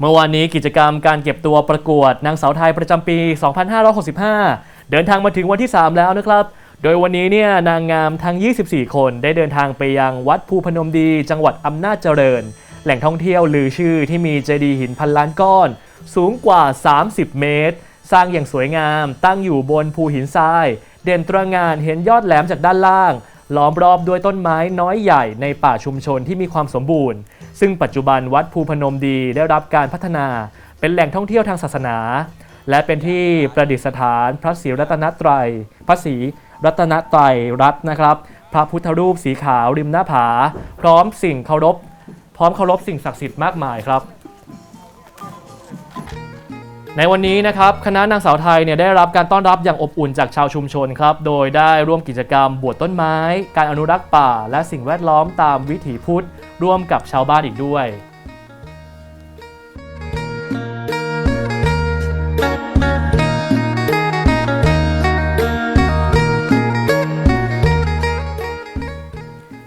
เมื่อวานนี้กิจกรรมการเก็บตัวประกวดนางสาวไทยประจำปี 2565 เดินทางมาถึงวันที่ 3 แล้วนะครับ โดยวันนี้เนี่ยนางงามทั้ง 24 คนได้เดินทางไปยังวัดภูพนมดี จังหวัดอำนาจเจริญ แหล่งท่องเที่ยวลือชื่อที่มีเจดีย์หินพันล้านก้อน สูงกว่า 30 เมตร สร้างอย่างสวยงาม ตั้งอยู่บนภูหินทราย เด่นตระงานเห็นยอดแหลมจากด้านล่าง ล้อมรอบด้วยต้นไม้น้อยใหญ่ในป่าชุมชนที่มีความสมบูรณ์ ซึ่งปัจจุบันวัดภูพนมดีได้รับการพัฒนา เป็นแหล่งท่องเที่ยวทางศาสนา และเป็นที่ประดิษฐานพระศรีรัตนตรัย พระศรีรัตนตรัยรัตน์นะครับ พระพุทธรูปสีขาวริมหน้าผา พร้อมสิ่งเคารพ พร้อมเคารพสิ่งศักดิ์สิทธิ์มากมายครับ ในวันนี้นะครับคณะนางสาวไทยเนี่ยได้รับการต้อนรับอย่างอบอุ่นจากชาวชุมชนครับโดยได้ร่วมกิจกรรมบวชต้นไม้ การอนุรักษ์ป่า และสิ่งแวดล้อมตามวิถีพุทธ ร่วมกับชาวบ้านอีกด้วย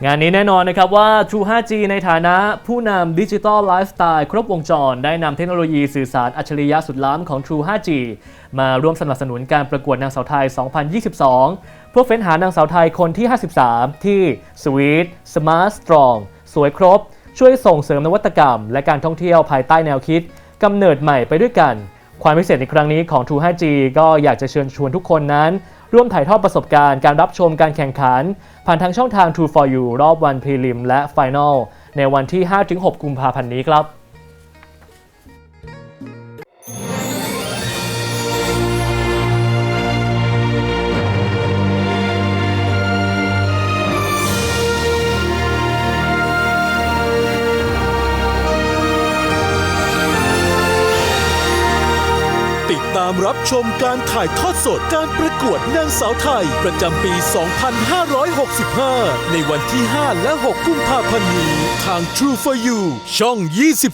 งานนี้แน่นอนนะครับว่า True 5G ในฐานะผู้นำดิจิทัลไลฟ์สไตล์ครบวงจร ได้นำเทคโนโลยีสื่อสารอัจฉริยะสุดล้ำของ True 5G มาร่วมสนับสนุนการประกวดนางสาวไทย 2022 เพื่อเฟ้นหานางสาวไทยคนที่ 53 ที่ Sweet Smart Strong สวยครบ ช่วยส่งเสริมนวัตกรรม และการท่องเที่ยวภายใต้แนวคิดกำเนิดใหม่ไปด้วยกัน ความพิเศษในครั้งนี้ของ True 5G ก็อยากจะเชิญชวนทุกคนนั้น ร่วมถ่ายทอดประสบการณ์การรับชมการแข่งขัน ผ่านทางช่องทาง True for You รอบวันพรีลิมและไฟแนลในวันที่ 5-6 กุมภาพันธ์นี้ครับ รับชมการถ่ายทอดสดการประกวดนางสาวไทย ประจำปี 2565 ในวันที่ 5 และ 6 กุมภาพันธ์นี้ทาง True for You ช่อง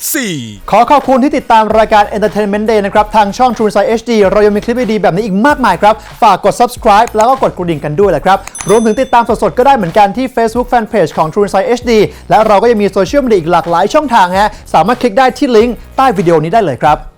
24 ขอขอบคุณที่ติดตามรายการ Entertainment Day นะครับ ทางช่อง True Insight HD เรายังมีคลิปดีๆแบบนี้อีกมากมายครับ ฝากกด subscribe แล้วก็กดกระดิ่งกันด้วยแหละครับ รวมถึงติดตามสดๆก็ได้เหมือนกันที่ Facebook Fanpage ของ True Insight HD และเราก็ยังมีโซเชียลมีเดียอีกหลากหลายช่องทางฮะสามารถคลิกได้ที่ลิงก์ใต้วิดีโอนี้ได้เลยครับ